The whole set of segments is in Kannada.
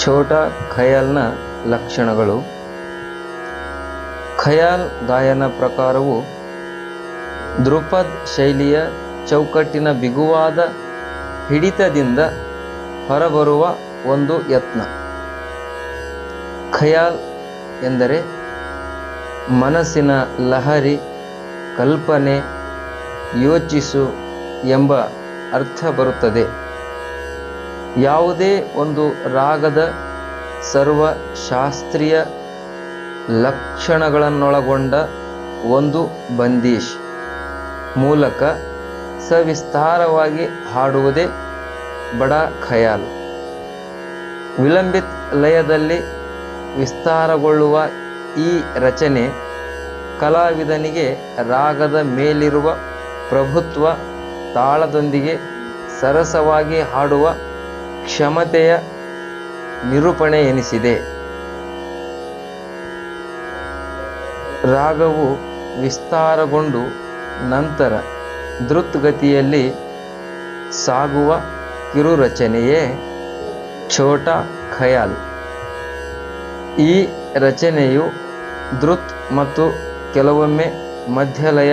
ಛೋಟ ಖಯಾಲ್ನ ಲಕ್ಷಣಗಳು. ಖಯಾಲ್ ಗಾಯನ ಪ್ರಕಾರವು ಧ್ರುಪದ್ ಶೈಲಿಯ ಚೌಕಟ್ಟಿನ ಬಿಗುವಾದ ಹಿಡಿತದಿಂದ ಹೊರಬರುವ ಒಂದು ಯತ್ನ. ಖಯಾಲ್ ಎಂದರೆ ಮನಸ್ಸಿನ ಲಹರಿ, ಕಲ್ಪನೆ, ಯೋಚಿಸು ಎಂಬ ಅರ್ಥ ಬರುತ್ತದೆ. ಯಾವುದೇ ಒಂದು ರಾಗದ ಸರ್ವ ಶಾಸ್ತ್ರೀಯ ಲಕ್ಷಣಗಳನ್ನೊಳಗೊಂಡ ಒಂದು ಬಂದೀಶ್ ಮೂಲಕ ಸವಿಸ್ತಾರವಾಗಿ ಹಾಡುವುದೇ ಬಡಾ ಖಯಾಲ್. ವಿಳಂಬಿತ್ ಲಯದಲ್ಲಿ ವಿಸ್ತಾರಗೊಳ್ಳುವ ಈ ರಚನೆ ಕಲಾವಿದನಿಗೆ ರಾಗದ ಮೇಲಿರುವ ಪ್ರಭುತ್ವ ತಾಳದೊಂದಿಗೆ ಸರಸವಾಗಿ ಹಾಡುವ ಕ್ಷಮತೆಯ ನಿರೂಪಣೆ ಎನಿಸಿದೆ. ರಾಗವು ವಿಸ್ತಾರಗೊಂಡು ನಂತರ ದ್ರುತ್ಗತಿಯಲ್ಲಿ ಸಾಗುವ ಕಿರುರಚನೆಯೇ ಛೋಟಾ ಖಯಾಲ್. ಈ ರಚನೆಯು ದ್ರುತ್ ಮತ್ತು ಕೆಲವೊಮ್ಮೆ ಮಧ್ಯಲಯ,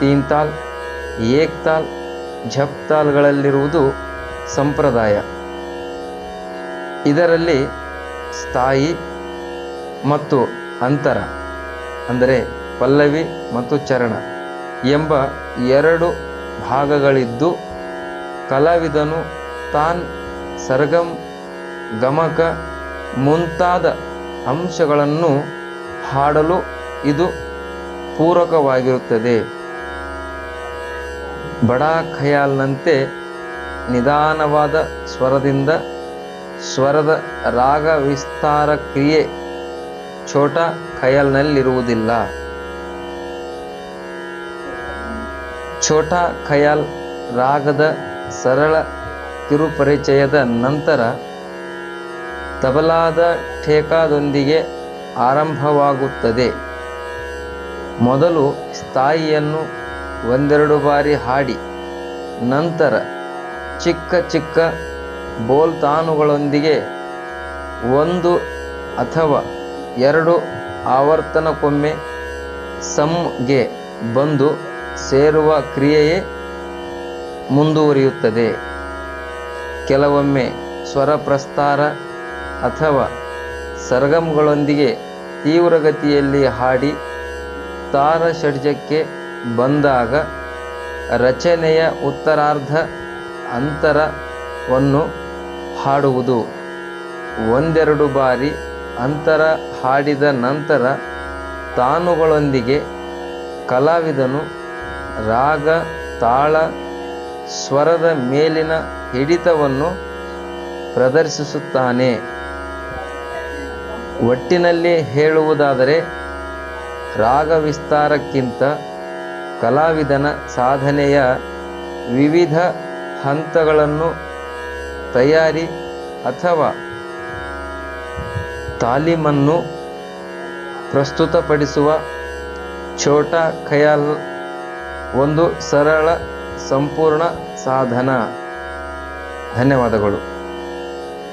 ತೀನ್ತಾಲ್, ಏಕ್ತಾಲ್, ಝಪ್ತಾಲ್ಗಳಲ್ಲಿರುವುದು ಸಂಪ್ರದಾಯ. ಇದರಲ್ಲಿ ಸ್ಥಾಯಿ ಮತ್ತು ಅಂತರ, ಅಂದರೆ ಪಲ್ಲವಿ ಮತ್ತು ಚರಣ ಎಂಬ ಎರಡು ಭಾಗಗಳಿದ್ದು ಕಲಾವಿದನು ತಾನ್ ಸರ್ಗಮ್ ಗಮಕ ಮುಂತಾದ ಅಂಶಗಳನ್ನು ಹಾಡಲು ಇದು ಪೂರಕವಾಗಿರುತ್ತದೆ. ಬಡಾ ಖಯಾಲ್ನಂತೆ ನಿಧಾನವಾದ ಸ್ವರದಿಂದ ಸ್ವರದ ರಾಗ ವಿಸ್ತಾರ ಕ್ರಿಯೆ ಛೋಟ ಖಯಾಲ್ನಲ್ಲಿರುವುದಿಲ್ಲ. ಛೋಟ ಖಯಾಲ್ ರಾಗದ ಸರಳ ಕಿರುಪರಿಚಯದ ನಂತರ ತಬಲಾದ ಠೇಕಾದೊಂದಿಗೆ ಆರಂಭವಾಗುತ್ತದೆ. ಮೊದಲು ಸ್ಥಾಯಿಯನ್ನು ಒಂದೆರಡು ಬಾರಿ ಹಾಡಿ, ನಂತರ ಚಿಕ್ಕ ಚಿಕ್ಕ ಬೋಲ್ತಾನುಗಳೊಂದಿಗೆ ಒಂದು ಅಥವಾ ಎರಡು ಆವರ್ತನಕ್ಕೊಮ್ಮೆ ಸಮ್ಗೆ ಬಂದು ಸೇರುವ ಕ್ರಿಯೆಯೇ ಮುಂದುವರಿಯುತ್ತದೆ. ಕೆಲವೊಮ್ಮೆ ಸ್ವರ ಪ್ರಸ್ತಾರ ಅಥವಾ ಸರ್ಗಮ್ಗಳೊಂದಿಗೆ ತೀವ್ರಗತಿಯಲ್ಲಿ ಹಾಡಿ ತಾರ ಷಡ್ಜಕ್ಕೆ ಬಂದಾಗ ರಚನೆಯ ಉತ್ತರಾರ್ಧ ಅಂತರವನ್ನು ಹಾಡುವುದು. ಒಂದೆರಡು ಬಾರಿ ಅಂತರ ಹಾಡಿದ ನಂತರ ತಾನುಗಳೊಂದಿಗೆ ಕಲಾವಿದನು ರಾಗ, ತಾಳ, ಸ್ವರದ ಮೇಲಿನ ಹಿಡಿತವನ್ನು ಪ್ರದರ್ಶಿಸುತ್ತಾನೆ. ಒಟ್ಟಿನಲ್ಲಿ ಹೇಳುವುದಾದರೆ ರಾಗ ವಿಸ್ತಾರಕ್ಕಿಂತ ಕಲಾವಿದನ ಸಾಧನೆಯ ವಿವಿಧ ಹಂತಗಳನ್ನು ತಯಾರಿ ಅಥವಾ ತಾಲೀಮನ್ನು ಪ್ರಸ್ತುತಪಡಿಸುವ ಛೋಟಾ ಖಯಾಲ್ ಒಂದು ಸರಳ ಸಂಪೂರ್ಣ ಸಾಧನ. ಧನ್ಯವಾದಗಳು.